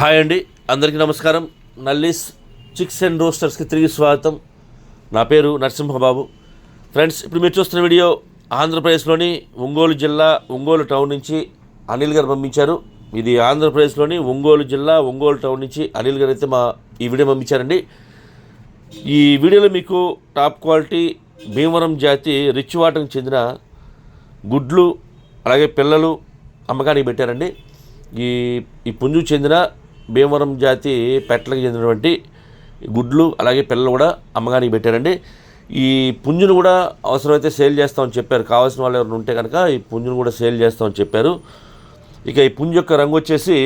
Hi అండి అందరికీ నమస్కారం. నల్లీస్ చిక్స్ అండ్ రోస్టర్స్కి తిరిగి స్వాగతం. నా పేరు నరసింహబాబు. ఫ్రెండ్స్ ఇప్పుడు మీరు చూస్తున్న వీడియో ఆంధ్రప్రదేశ్లోని ఒంగోలు జిల్లా ఒంగోలు టౌన్ నుంచి అనిల్ గారు పంపించారు. ఇది ఆంధ్రప్రదేశ్లోని ఒంగోలు జిల్లా ఒంగోలు టౌన్ నుంచి అనిల్ గారు అయితే మా ఈ వీడియో పంపించారండి. ఈ వీడియోలో మీకు టాప్ క్వాలిటీ భీమవరం జాతి రిచ్ వాటర్కి చెందిన గుడ్లు అలాగే పిల్లలు అమ్మకానికి పెట్టారండి. ఈ ఈ పుంజు చెందిన భీమవరం జాతి పెట్టలకు చెందినటువంటి గుడ్లు అలాగే పిల్లలు కూడా అమ్మకానికి పెట్టారండి. ఈ పుంజును కూడా అవసరమైతే సేల్ చేస్తామని చెప్పారు. కావాల్సిన వాళ్ళు ఎవరైనా ఉంటే కనుక ఈ పుంజును కూడా సేల్ చేస్తామని చెప్పారు. ఇక ఈ పుంజు యొక్క రంగు వచ్చేసి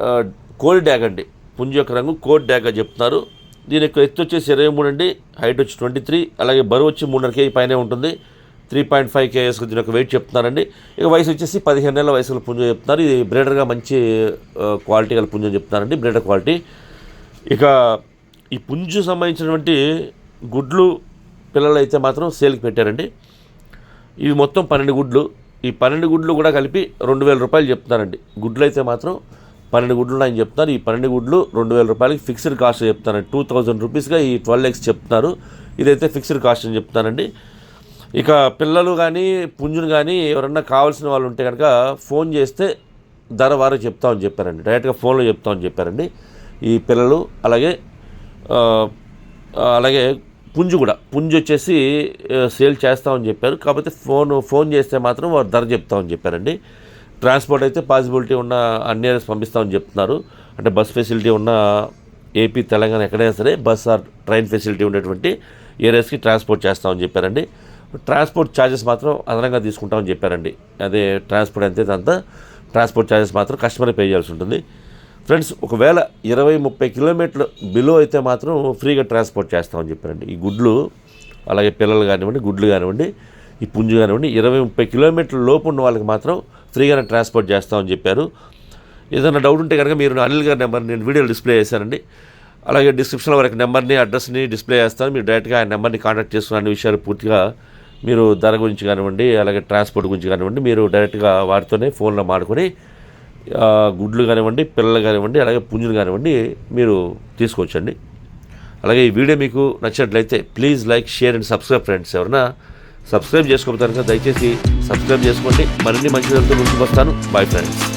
కోల్డ్ కోడి డ్యాగ్ అండి. పుంజు యొక్క రంగు కోడి డ్యాగ్ అని చెప్తున్నారు. దీని యొక్క ఎత్తు వచ్చేసి ఇరవై మూడు అండి. హైట్ వచ్చి ట్వంటీ త్రీ అలాగే బరువు వచ్చి మూడున్నర కేజీ పైనే ఉంటుంది. త్రీ పాయింట్ ఫైవ్ కేఎస్ దీని యొక్క వెయిట్ చెప్తున్నారండి. ఇక వయసు వచ్చేసి పదిహేను నెలల వయసులో పుంజు చెప్తున్నారు. ఇది బ్రేడర్గా మంచి క్వాలిటీ గల పుంజు అని చెప్తున్నారండి బ్రేడర్ క్వాలిటీ ఇక ఈ పుంజు సంబంధించినటువంటి గుడ్లు పిల్లలు అయితే మాత్రం సేల్కి పెట్టారండి. ఇవి మొత్తం పన్నెండు గుడ్లు. ఈ పన్నెండు గుడ్లు కూడా కలిపి రెండు వేల రూపాయలు చెప్తారండి గుడ్లు అయితే మాత్రం పన్నెండు గుడ్లు ఉన్నాయని చెప్తున్నారు. ఈ పన్నెండు గుడ్లు రెండు వేల రూపాయలకి ఫిక్స్డ్ కాస్ట్ చెప్తారండి టూ థౌజండ్ రూపీస్గా ఈ ట్వెల్వ్ ఎక్స్ చెప్తున్నారు. ఇదైతే ఫిక్స్డ్ కాస్ట్ అని చెప్తానండి ఇక పిల్లలు కానీ పుంజును కానీ ఎవరన్నా కావాల్సిన వాళ్ళు ఉంటే కనుక ఫోన్ చేస్తే ధర వారు చెప్తామని చెప్పారండి. డైరెక్ట్గా ఫోన్లో చెప్తామని చెప్పారండి. ఈ పిల్లలు అలాగే అలాగే పుంజు కూడా. పుంజు వచ్చేసి సేల్ చేస్తామని చెప్పారు. కాకపోతే ఫోన్ ఫోన్ చేస్తే మాత్రం వారు ధర చెప్తామని చెప్పారండి. ట్రాన్స్పోర్ట్ అయితే పాసిబిలిటీ ఉన్న అన్ని ఏరియాస్ పంపిస్తామని చెప్తున్నారు. అంటే బస్ ఫెసిలిటీ ఉన్న ఏపీ తెలంగాణ ఎక్కడైనా సరే బస్ ఆర్ ట్రైన్ ఫెసిలిటీ ఉండేటువంటి ఏరియాస్కి ట్రాన్స్పోర్ట్ చేస్తామని చెప్పారండి. ట్రాన్స్పోర్ట్ ఛార్జెస్ మాత్రం అదనంగా తీసుకుంటామని చెప్పారండి. అదే ట్రాన్స్పోర్ట్ అంతే అంతా ట్రాన్స్పోర్ట్ ఛార్జెస్ మాత్రం కస్టమర్ పే చేయాల్సి ఉంటుంది. ఫ్రెండ్స్ ఒకవేళ ఇరవై ముప్పై కిలోమీటర్లు బిలో అయితే మాత్రం ఫ్రీగా ట్రాన్స్పోర్ట్ చేస్తామని చెప్పారండి. ఈ గుడ్లు అలాగే పిల్లలు కానివ్వండి గుడ్లు కానివ్వండి ఈ పుంజు కానివ్వండి ఇరవై ముప్పై కిలోమీటర్ల లోపు ఉన్న వాళ్ళకి మాత్రం ఫ్రీగానే ట్రాన్స్పోర్ట్ చేస్తామని చెప్పారు. ఏదైనా డౌట్ ఉంటే కనుక మీరు అనిల్ గారి నెంబర్ నేను వీడియోలు డిస్ప్లే చేశానండి. అలాగే డిస్క్రిప్షన్లో వారికి నెంబర్ని అడ్రస్ని డిస్ప్లే చేస్తాను. మీరు డైరెక్ట్గా ఆ నెంబర్ని కాంటాక్ట్ చేసుకున్న అన్ని విషయాలు పూర్తిగా మీరు ధర గురించి కానివ్వండి అలాగే ట్రాన్స్పోర్ట్ గురించి కానివ్వండి మీరు డైరెక్ట్గా వారితోనే ఫోన్లో మాడుకొని గుడ్లు కానివ్వండి పిల్లలు కానివ్వండి అలాగే పుంజులు కానివ్వండి మీరు తీసుకోవచ్చండి. అలాగే ఈ వీడియో మీకు నచ్చినట్లయితే please like share and subscribe friends ఎవరన్నా సబ్స్క్రైబ్ చేసుకోకపోతే కనుక దయచేసి సబ్స్క్రైబ్ చేసుకోండి. మరిన్ని మంచి ముందుకు వస్తాను. Bye friends